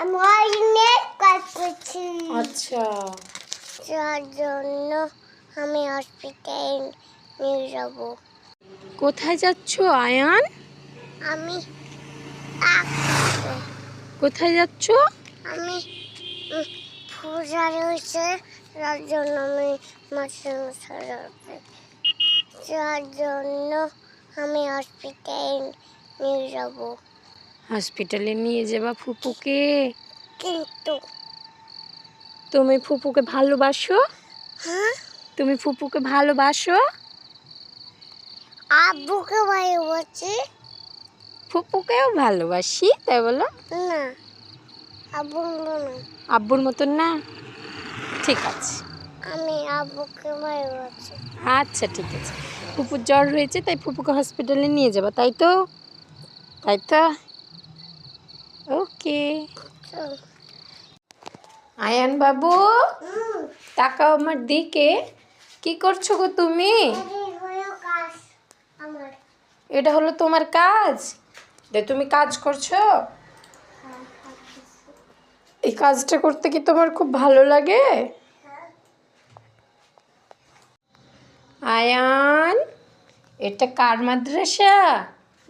আমি অনেক কাজ করছি আচ্ছা। যার জন্য আমি হসপিটালে নিয়ে যাব। কোথায় যাচ্ছ আয়ান? আমি কোথায় যাচ্ছ? আমি উম, পূজা রয়েছে যার জন্য আমি যাচ্ছি। যার জন্য আমি হসপিটালে নিয়ে যাব। হসপিটালে নিয়ে যাবা ফুপুকে। কিন্তু তুমি ফুপুকে ভালোবাসো? হ্যাঁ। তুমি ফুপুকে ভালোবাসো? আব্বুকে বলছি ফুপুকেও ভালোবাসি তাই বলো? না আব্বু না। আব্বুর মতন না? ঠিক আছে। আমি আব্বুকে বলছি আচ্ছা ঠিক আছে। ফুপুর জ্বর হয়েছে তাই ফুপুকে হসপিটালে নিয়ে যাবা তাই তো? তাই তো? চল আয়ান বাবু? তাকাও আমার দিকে। কি করছ গো তুমি? এটা হলো তোমার কাজ? তুমি কাজ করছ? এই কাজটা করতে কি তোমার খুব ভালো লাগে? আয়ান, এটা কার মাদ্রাসা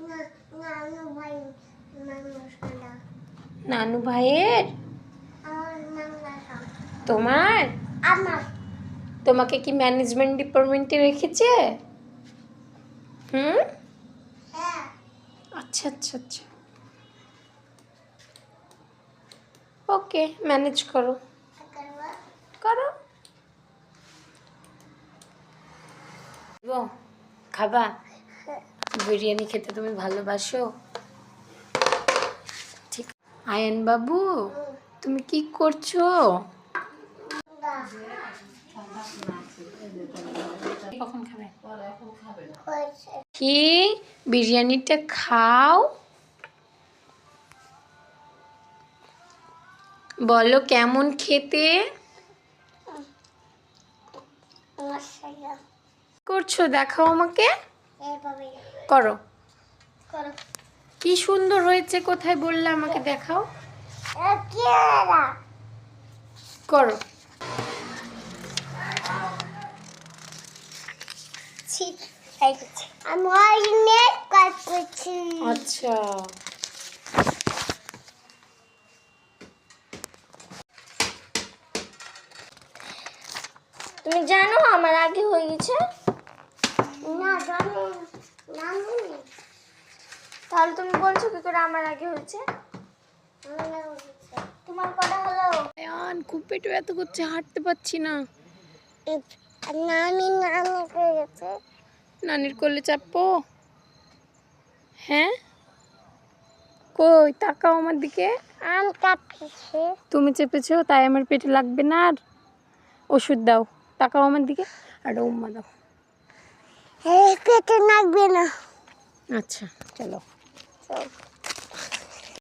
না নানু ভাই মানুষ না নানু ভাইয়ের? তোমার? আমার। তোমাকে কি ম্যানেজমেন্ট ডিপার্টমেন্টে রেখেছে? হুম? হ্যাঁ। আচ্ছা আচ্ছা আচ্ছা। ওকে ম্যানেজ করো। করো। খাবা? বিরিয়ানি খেতে তুমি ভালোবাসো? আয়ন বাবু তুমি কি করছ? কখন খাবে? কি? বিরিয়ানিটা খাও? বলো কেমন খেতে? করছ? দেখাও আমাকে। করো। করো। কি সুন্দর হয়েছে কোথায় বললে আমাকে দেখাও? কেরা। আচ্ছা। তুমি জানো আমার আগে হয়ে গেছে? না জানো জানো তাহলে তুমি বলছো কি করে আমার আগে হয়েছে? তোমার কটা হলো। আয়ান খুব পেটে এত করছে হাঁটতে পারছি না। নানি নানি গেছে। নানির কোলে চাপবো হ্যাঁ? কই তাকাও আমার দিকে। আম কাটছে তুমি চেপেছো তাই আমার পেটে লাগবে না আর। ওষুধ দাও তাকাও আমার দিকে। আর উম্মা দাও। পেটে লাগবে না। আচ্ছা চলো। চল